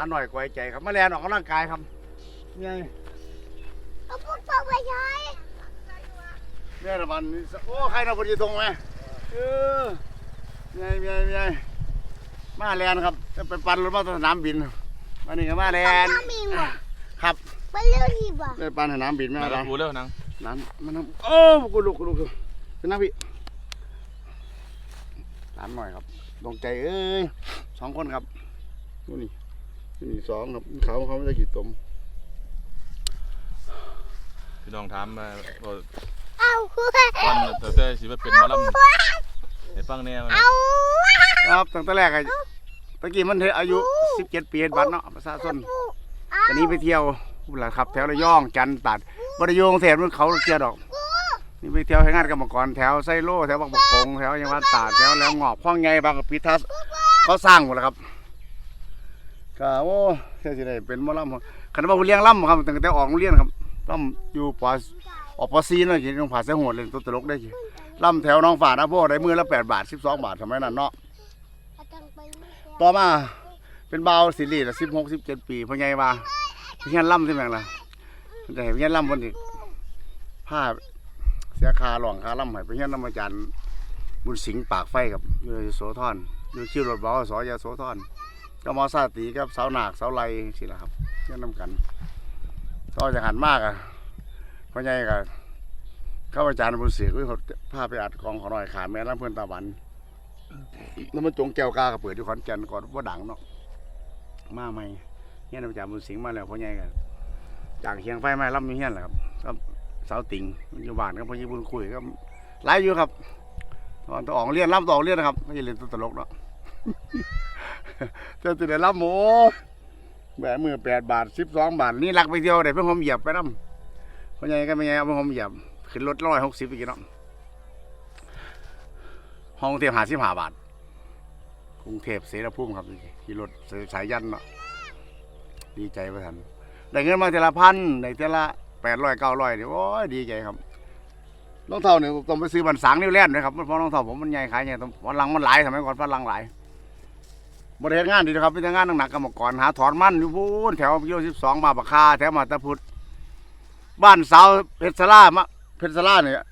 านหน่อยกวยใจครับมาแลนออกกำลังกายครับไงเอาพวกเราไปใช้เนี่ยละมันนี่โอ้ใครเราพอดีตรงไหมเออไงไงไงมาแลนครับจะไปปั่นรถมาสนามบินวันนี้ก็มาแลนน้ำมีว่ะครับไปเรื่องที่บ่ไปปั่นสนามบินแม่มาอะไรแล้วกูเร็วนังนั้นมันน้ำโอ้กูลุกกูลุกเป็นน้ำพี่ถามหน่อยครับดวงใจเอ้ยสองคนครับนู่น นี่นี่สองครับเขาเขาไม่ได้กี่ตมพี่น้องถามมาว่าเอาวันเตอเต้สิว่าเป็นหมอลำให้ฟังแน่มันเอาครับตั้งแต่แรกอะตะกี้มันเทอายุสิบเจ็ดปีเฮ็ดบัตรเนาะประชาชนตอนนี้ไปเที่ยวพุ่นล่ะครับ แถวระยองจันทร์ตัดบริโยงเทศมันเขาเที่ยวดอกนี่ไปเที่ยวให้งานกรรมกรแถวไซโลแถวบางประกงแถวยังหวัดตาดแถวแล้วงอกข้องไงบางกะปิทัสเขาสร้างหมดแล้วครับ ก็โอ้เที่ยวสิได้เป็นหมอลำคณะบ่เลี้ยงลำครับตั้งแต่ออกโรงเรียนครับลำอยู่ปออกปซีนาะที่โรงผ่าเสยโหดเลยตัวตลกได้กี่ลำแถวน้องฝาดนะพวกได้มือละแปดบาทสิบสองบาทสมัยนั้นเนาะต่อมาเป็นเบาสิริละสิบหกสิบเจ็ดปีพ่อใหญ่ว่าเพียนลำใช่ไหมล่ะแต่เพียนลำบนอีกผ้าเสียคาหลวงคาล่ำให้ไปเฮียนน้ำอาจารย์บุญสิงห์ปากไฟกับอยู่โสธรอยู่คิวรถบอสอยาโสธร ก็มอซาตีกับเสาหนักเสาไหลสิละครับเฮียนน้ำกันก็จะหันมากอะพ่อใหญ่กับข้าอาจารย์บุญศรียก็พาไปอัดกองขอหน่อยขาแม่ลำเพื่อนตาวันแล้วมันจงแก้วกากับเปิดที่ขอนแก่นก่อนว่าดังเนาะมาใหมเฮียนอาจารย์บุญสิงห์มาแล้วพ่อใหญ่กับจากเชียงไฟมาล่ำมีเฮียนแหละครับครับสาวติงอยู่บ้านกับพ่อยี่บุญคุยก็หลายอยู่ครับตอนต้องออกเรียนรับต่ออกเรียนนะครับไม่ใช่เรียนตัวตลกเนาะ เจ้าตัวเดียรับหมูแบมือแปดบาทสิบสองบาท นี่รักไปเที่ยวได้เพิ่งผมเหยียบไปน้ำพ่อใหญ่ก็ไม่ไงเอาเพิ่งผมเหยียบ ขึ้นรถร้อยหกสิบอีกเนาะห้องเทียบหาสิบห้าบาทกรุงเทพเสรภูมิครับขี่รถสายยันเนาะดีใจประทันได้เงินมาเทละพันได้เทละแปดร้อยเก้าร้อยเนี่ยโอ้ยดีใจครับรองเท้าเนี่ยต้องไปซื้อบันสางนิ้วแล่นนะครับเพราะรองเท้าผมมันใหญ่ขายใหญ่ต้องวันหลังมันหลายสมัยก่อนฟันหลังหลาย บริเวณงานดีนะครับเป็นงานหนักๆกรรมกรหาถอนมั่นอยู่พูนแถวกิโลสิบสองมาปะคาแถวมาตะพุทธบ้านสาวเพชรสลามะเพชรสลาเนี่ย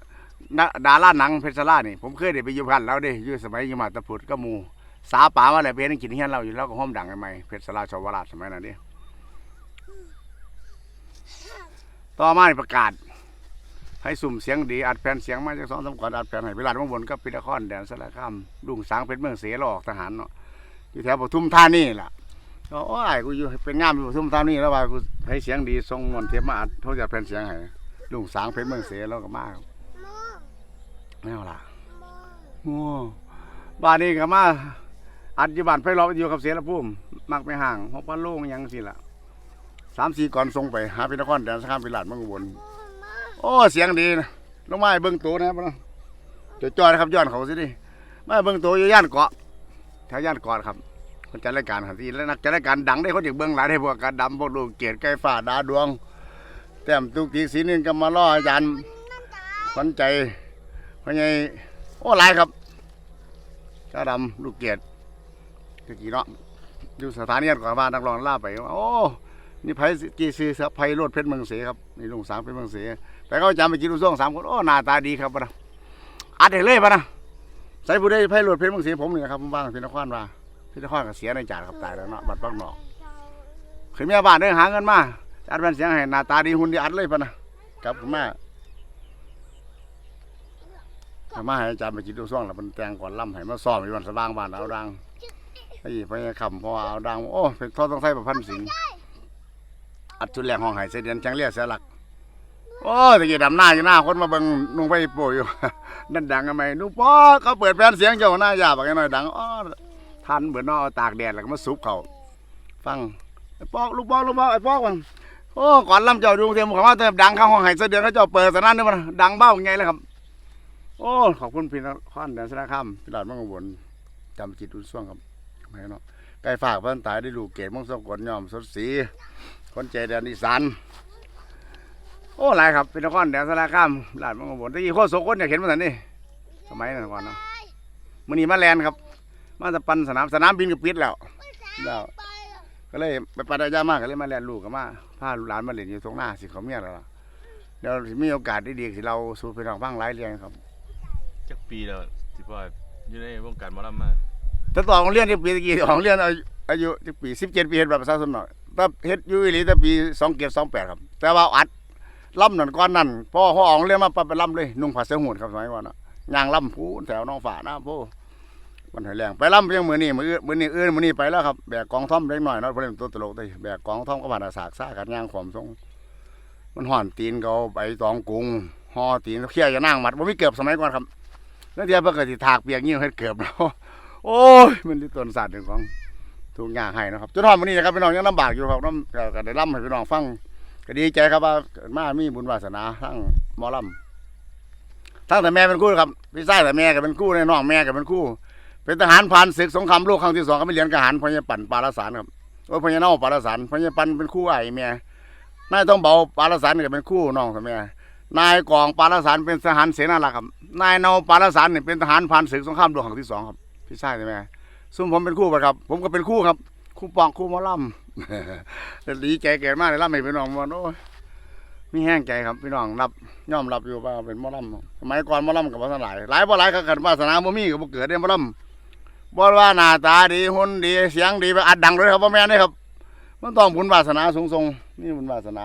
ดาราหนังเพชรสลานี่ผมเคยได้ไปอยู่พันแล้วเด้อยู่สมัยอยู่มาตะพุทธก็มูสาป่ามาอะไรไปนั่งกินเฮียนเราอยู่แล้วก็ห้อมดังใหม่เพชรสลาชาวราชสมัยนั้นเด้ต่อมาประกาศ ให้สุ่มเสียงดีอัดแผ่นเสียงมาจากสองสามก่อนอัดแผ่นให้ไปลาดมงบนก็พินครแดนสารคามลุงสางเป็นเมืองเสียหลอกทหารเนาะ อยู่แถวปทุมธานีล่ะก็โอ้ยกูอยู่เป็นงามอยู่ปทุมธานีแล้วว่ากูให้เสียงดีทรงมวลเทียมมาอัดเขาจะแผ่นเสียงให้ลุงสางเป็นเมืองเสียแล้วก็มาครับไม่เอาล่ะโอ้บ้านนี้ก็มาอัดอยู่บ้านไฟล้อมอยู่กับเสียละพุ่มมักไปห่างหกพันโล่งยังสิล่ะสามสี่ก่อนส่งไปหาพินครแดนสข้ามพิลาดมืองอุบลโอ้เสียงดีนะลงมาให้เบิ้งโตนะครับนะจอจอยนะครับย้อนเขาสิดิมาให้เบิ้งโตอยู่ย่านเกาะ แถวย่านเกาะครับคนจัดรายการครับที่แล้วนักจัดรายการดังได้คนจากเบิ้องหลายได้พวกการดำพวกดูเกียรติไก่ฟ้าดาดวง แต้มตุกตีสีนึงก็มาล่ออาจารย์ขวัญใจพญายโอ้หลายครับเจ้าดำลูกเกียรติตะกี้เนาะอยู่สถานีก่อนบ้านักร้องล่าไปโอ้นี่ไผ่กีซีสไผ่โรดเพชรเมืองเสครับนี่ลุงสามเพชรเมืองเสแต่เขาจำไปกินลูกซ่องสามคนโอ้หน้าตาดีครับปะนะอัดให้เลยปะนะ ใส่ผู้ได้ไผ่โรดเพชรเมืองเสผมนี่นะครับผมว่างพี่นครว่าพี่นครก็เสียในจ่าครับตายแล้วเนาะบัดปักหนอกขึ้นเมียบ้านเด้อหาเงินมาอัดเป็นเสียงให้หน้าตาดีหุ่นดีอัดเลยปะนะกลับคุณแม่ถ้ามาให้อาจารย์ไปกินลูซ่องแล้วมันแต่งก่อนล่ำให้มาซ้อมอยู่วันสว่างบ้านเอาดังไอ้พญาคำพอเอาดังโอ้เป็นทอต้องใส่ประพันธ์สิงอัดจุดแรงห้องหายเสยเดียนจังเลียเสียหลัก โอ้ตะกี้ดำหน้าอยู่หน้าคนมาเบิ่งนุ่งไปโปอยู่ นั่นดังทำไมนุ่งป้อเขาเปิดแผ่นเสียงเจ้าหน้าหยาบอะไรหน่อยดังอ้อทันเบื่อนอเอาตากแดดแล้วก็มาซุบเขาฟังไอ้ปอกลูกปอกลูกปอกไอ้ปอกมันโอ้ก่อนลำเจ้าดูเทียมเขาว่าเติมดังข้างห้องหายเสยเดียนเขาเจ้าเปิดสนั่นนี่มันดังเบ้าไงเลยครับ โอ้ขอบคุณพี่นครแดนสระคำพี่หลาดมังกรบนจำจิตอุ่นส่วงครับไม่เนาะไก่ฝากเพิ่นตายได้ลูกเกดมังสกลยอมสดสีคนใจแดนอีสาน โอ้หลายครับเป็นนครแดนสารคามลาดมังกรบนที่โคตรโสคนอยากเห็นมาสันนี่สมัยนั้นก่อนเนาะมื้อนี้มาแลนครับ มาจะปันสนามสนามบินก็ปิดแล้วแล้วก็เลยไปปัตยามากก็เลยมาเรียนลูกกับมาพาลูกหลานมาเรียนอยู่ตรงหน้าสิเขาเมียแล้วล่ะเดี๋ยวสิมีโอกาสได้ดีสิเราสู่พี่น้องฟังหลายเรียนครับจักปีแล้วที่ว่าอยู่ในวงการหมอลำมาถ้าต่อของเรียนที่ปีตะกี้ของเรียนอายุอายุที่ปีสิบเจ็ดปีเฮ็ดแบบประชาชนหน่อยถ้าเฮ็ดอยู่อีหลีแต่ปีสองเกียรสองแปดครับ แต่ว่าอัด ล่ำนั่นก้อนนั่นพ่อพ่ออองเรียนมาไปล่ำเลย นุ่งผ้าเสื้อหูดครับสมัยก่อนนะย่างล่ำพูนแถวน้องฝ่าหน้าพูมันหอยแรงไปล่ำเพียงมือนี่มือมือนี่อื่นมือนี่ไปแล้วครับแบกกองท่อมเล็กหน่อยเนาะเพราะเป็นตัวตลกได้แบกกองท่อมก็ผ่านอาสากซ่ากันย่างขอมทรงมันห่อนตีนเขาไปตองกรุงห่อตีนเขี่ยจะนั่งมัดว่ามีเกือบสมัยก่อนครับแล้วเดี๋ยวเพิ่นก็สิถากเปียกยิ่งเฮ็ดเกือบแล้วโอ้ยมันที่ต้นศาสตร์หนึ่งของทุกอย่างให้นะครับจนทอดวันนี้นะครับพี่น้องยังลำบากอยู่ครับน้ำก็ก็ได้ล่ำให้พี่น้องฟัง ก็ดีใจครับว่ามามีบุญวาสนาทั้งหมอลำทั้งแต่แม่เป็นคู่ครับพี่ชายแต่แม่ก็เป็นคู่ในน้องแม่ก็เป็นคู่ เป็นทหารผ่านศึกสงครามโลกครั้งที่สองก็ไม่เรียนกหารพญาปั่นปาลสารครับโอ้พญาเน่าปาลสารพญาปั่นเป็นคู่ไอ้แม่นายต้องเบาปาลสารก็เป็นคู่น้องกับแม่นายกองปาลสารเป็นทหารเสนาหลักครับ นายเนาปาลสารเนี่ยเป็นทหารผ่านศึกสงครามโลกครั้งที่สองครับพี่ชายใช่ไหมซุ่มผมเป็นคู่ไปครับ ผมก็เป็นคู่ครับ คู่ปองคู่มอลำแต่ ดีใจแก่มากเลยล่ำให้พี่น้องมันโอ้ยมีแห้งใจครับพี่น้องรับย่อมรับอยู่ว่าเป็นมอลำสมัยก่อนมอลำกับวาสนาหลายหลายบ่หลายก็กิดวาสนาบ่มีก็บ่เกิดได้หมอลำบ่ว่าหน้าตาดีหุ่นดีเสียงดีไปอัดดังเลยครับบ่แม่นเด้ครับ มันต้องบุญวาสนาสูงส่งนี่บุญวาสนา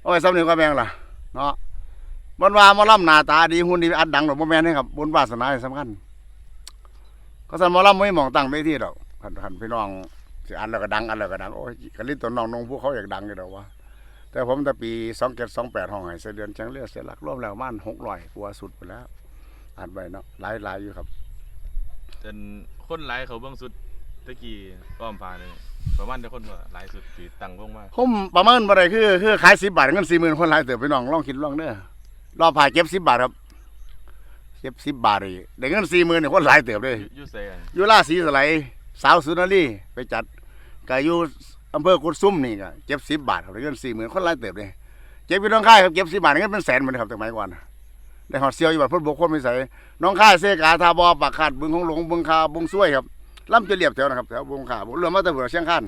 เอาไว้สำนึกว่าแม่งล่ะเนาะบ่ว่ามอลำหน้าตาดีหุ่นดีอัดดังหรอกบ่แม่นเด้ครับบุญวาสนาสำคัญก็สันมอลำไม่มองตั้งไม่ที่ดอกขันขันพี่น้อง อันแล้วก็ดังอันแล้วก็ดังโอ้ยกันลิ้นตัวน้องนงพวกเขาอยากดังอยู่ดอกว่าแต่ผมแต่ปีสองเจ็ดสองแปดห้องไห้เสยเดือนแจ้งเลือดเสียหลักร่วมแล้วประมันหกร้อยกว่าสุดไปแล้วอ่านไปเนาะหลายหลายอยู่ครับจนคนหลายเขาเบิ่งสุดตะกี้ป้อมพานี่ประมาณจะคนว่าหลายสุดที่ตั้งวงมาผมประเมินบ่ได้คือคือขายสิบบาทเงินสี่หมื่นคนหลายเติบพี่น้องลองคิดลองเด้อรอบผ่ายเก็บสิบบาทครับเก็บสิบบาทเลยได้เงินสี่หมื่นคนหลายเติบเลยอยู่อยู่ไสกันอยู่ราศีสไลด์สาวสุนารีไปจัด ก็อยู่อำเภอกุดซุ่มนี่ก็เก็บสิบบาทครับได้เงินสี่หมื่นคนรายเติบเลยเก็บพี่น้องค่ายครับเก็บสิบบาทเงินเป็นแสนเหมือนครับแต่สมัยก่อนได้หอดเซียวอยู่แบัดพุ่นบกคนไม่ใส่น้องค่ายเสกาทาบอปากขาดบึงของหลงบึงคาบึงซุ้ยครับล่ำจะเรียบแถวนะครับแถวบึงขาเรือมาตะเบือเชียงคัน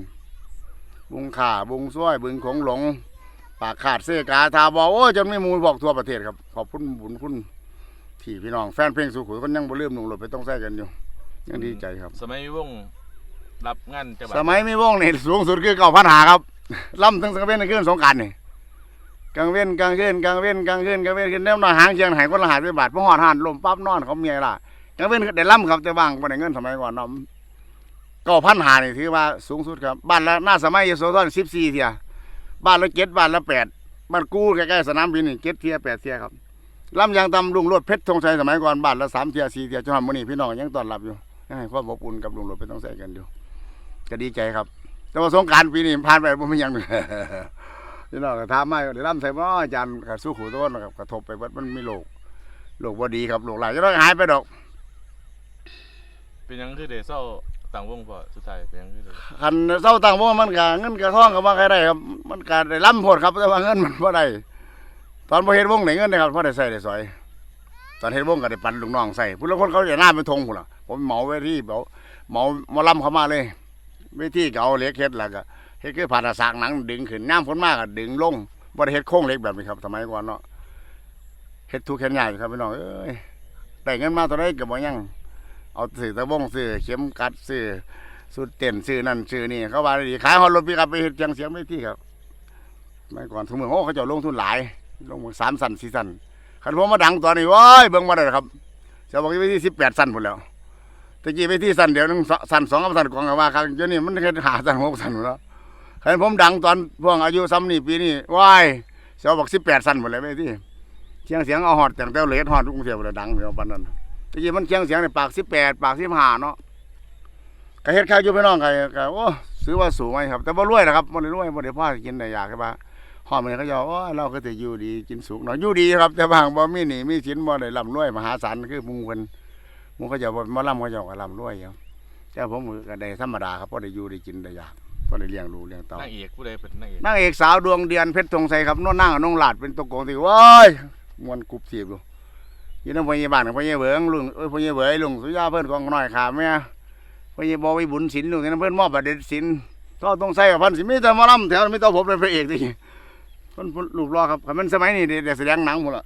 บึงขาบึงซุ้ยบึงของหลงปากขาดเสกาทาบอโอ้จนไม่มูลบอกทั่วประเทศครับขอบคุณบุญคุณที่พี่น้องแฟนเพลงสุขุยคนยังบ่ลืมหนุ่งหลดไปต้องใส่กันอยู่ยังดีใจครับ สมัยวง รับงานจังหวัดสมัยมีวงนี่สูงสุดคือเก้าพันหาครับล่ำทั้งสังเวียนขึ้นสงกรารนี่กลางเว้นกลางคืนกลางเว้นกลางคืนกลางเว้นขึ้นแนวหน้าหางเชียงหายคนละหาสิบบาทพอหอดหันลมปั๊บนอนเขาเมียล่ะกลางเว้นได้ล่ำครับแต่บางบ่ได้เงินสมัยก่อนนาะเก้าพันหานี่ถือว่าสูงสุดครับบ้านละหน้าสมัยยโสธรสิบสี่เทียบ้านละเจ็ดบ้านละแปดบ้านกู้ใกล้ๆสนามบินนี่เจ็ดเทียแปดเทียครับล่ำยางตำลุงรถเพชรธงชัยสมัยก่อนบ้านละสามเทียสี่เทียจนทำมื้อนี้พี่น้องยังต้อนรับอยู่ให้ความอบอุ่นกับลุงรถเพชรธงชัยกันอยู่ ก็ดีใจครับ แต่ว่าสงกรารปีนี้ผ่านไปบ่มีหยังพี่น้องก็ถามมาเดี๋ยวร่ำใส่บ่อาจารย์ก็สู้ขู่ต้นนะครับกระทบไปเบิดมันมีโรคโรคบ่ดีครับโรคหลายจะต้องหายไปดอก เป็นหยังคือได้เศร้าตั้งวงพอสุดท้ายเป็นหยังคือได้คันเศร้าตังบ่มันก็เงินก็ทองก็บ่ใครได้ครับ มันก็ได้ล่ำโพดครับแต่ว่าเงินมันบ่ได้ตอนบ่เฮ็ดวงได้เงินนะครับพอได้ใช้ได้สอย ตอนเฮ็ดวงก็ได้ปันลูกน้องใส่ผู้ละคนเขาจะหน้าเป็นธงพุ่นล่ะผมเหมาเวทีเหมาเหมาหมอลำเข้ามาเลยเวทีก็เอาเหล็กเฮ็ดแล้วก็เฮ็ดคือผ่านสากหนังดึงขึ้นน้ำฝนมากก็ดึงลงบ่ได้เฮ็ดโครงเหล็กแบบนี้ครับสมัยก่อนเนาะเฮ็ดทุกเฮ็ดยากอยู่ครับพี่น้องเอ้ยได้เงินมาเท่าไรก็บ่ยังเอาซื้อตะวงซื้อเข็มกัดซื้อสุดเต้นซื้อนั่นซื้อนี่เขาว่าดีขายฮอดรถปิกอัพไปเฮ็ดจังเสียงเวทีครับสมัยก่อนทุกมื้อโอ้เขาเจ้าลงทุนหลาย ลงมาสามสันสี่สันคันผมมาดังตอนนี้ว้ายเบิ่งมาได้ครับจะบอกเวที18สั่นพุ่นแล้ว ตะกี้ไปที่สันเดี๋ยวนึงสั่นสองกับสันกองกับว่าครับเดี๋ยวนี้มันแค่หาสันหกสันหมดแล้วเห็นผมดังตอนพวกอายุซ้ำนี่ปีนี้ว้ายเสียวบอกสิบแปดสันหมดเลยไปที่เชียงเสียงเอาหอดแต่งแต่เลดหอดทุกเสียหมดเลยดังเดียวปันนั้นตะกี้มันเชียงเสียงในปากสิบแปดปากสิบห้าเนาะก็เฮ็ดข้าวอยู่พี่น้องไงก็โอ้ซื้อว่าสูงไว้ครับ แต่ว่ารวยนะครับบ่ได้รวยบ่ได้พ่อกินได้อยากใช่ปะหอมเลยเขาจะว่าเราก็จะอยู่ดีกินสุกเนาะอยู่ดีครับ แต่บางบ่มีหนีมีสินบ่ได้ร่ำรวยมหาศาลคือมุงเพิ่น มันก็จะบ่มาล่ำก็จะก็ล่ำรวยอยู่แต่ผมก็ได้ธรรมดาครับพอได้อยู่ได้กินได้อยากพอได้เลี้ยงลูกเลี้ยงเต้านางเอกผู้ใดเป็นนางเอกนางเอกสาวดวงเดือนเพชรธงชัยครับโน้นนั่งกับน้องหลาดเป็นตัวโกงที่ว้ายมวนกรุบเสียบอยู่อยี่น้ำพญาบาลกับพญาเบิงลุงเอ้ยพญาเบยลุงสุยาเพิ่นกองน้อยขาแม่พญาบอวิบุญศิลป์ลุงนี่นะเพิ่นมอบบัตรเด็ดศิลป์ก็ต้องใส่กับพันสิมีแต่หมาล่ำแถวมีแต่ผมเป็นพระเอกดิคนลูกรอครับคันมันสมัยนี้เดี๋ยวแสดงหนังหมดละ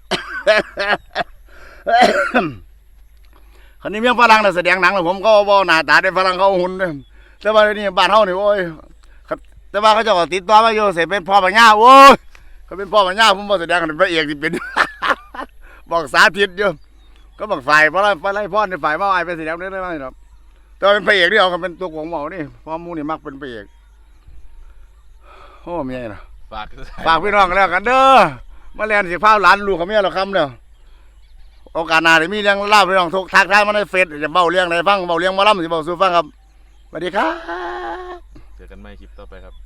คันนี้เมียฝรั่งน่ะแสดงหนังแล้วผมก็บ่หน้าตาได้ฝรั่งเขาหุ่นเด้อแต่ว่าเดี๋ยวนี่บ้านเฮานี่โอ้ยครับแต่ว่าเขาเจะติดต่อมาอยู่เสเป็นพ่อปัญญาโอ้ยเขาเป็นพ่อปัญญาผมบ่แสดงเป็นพระเอกสิเป็นบอกสาธิตอยู่ก็บอกฝ่ายเพราะอะไรฝ่ายไรพ่อในฝ่ายว่าไอ้ไปแสดงได้ไหมครับแต่ว่าเป็นพระเอกที่เอากันเป็นตัวของหมอนี่พ่อหมูนี่มักเป็นพระเอกโอ้เมียนะฝากฝากพี่น้องกันแล้วกันเด้อมาเรียนสิพาหลานลูกกับเมียเราคำเด้อ โอกาสหน้าได้มีเรื่องเล่าพี่น้องทุกทักทายมาในเฟซจะเบาเรื่องอะไรฟังเบาเรื่องมาล่ำสิเบาสู้ฟังครับสวัสดีครับ เจอกันใหม่คลิปต่อไปครับ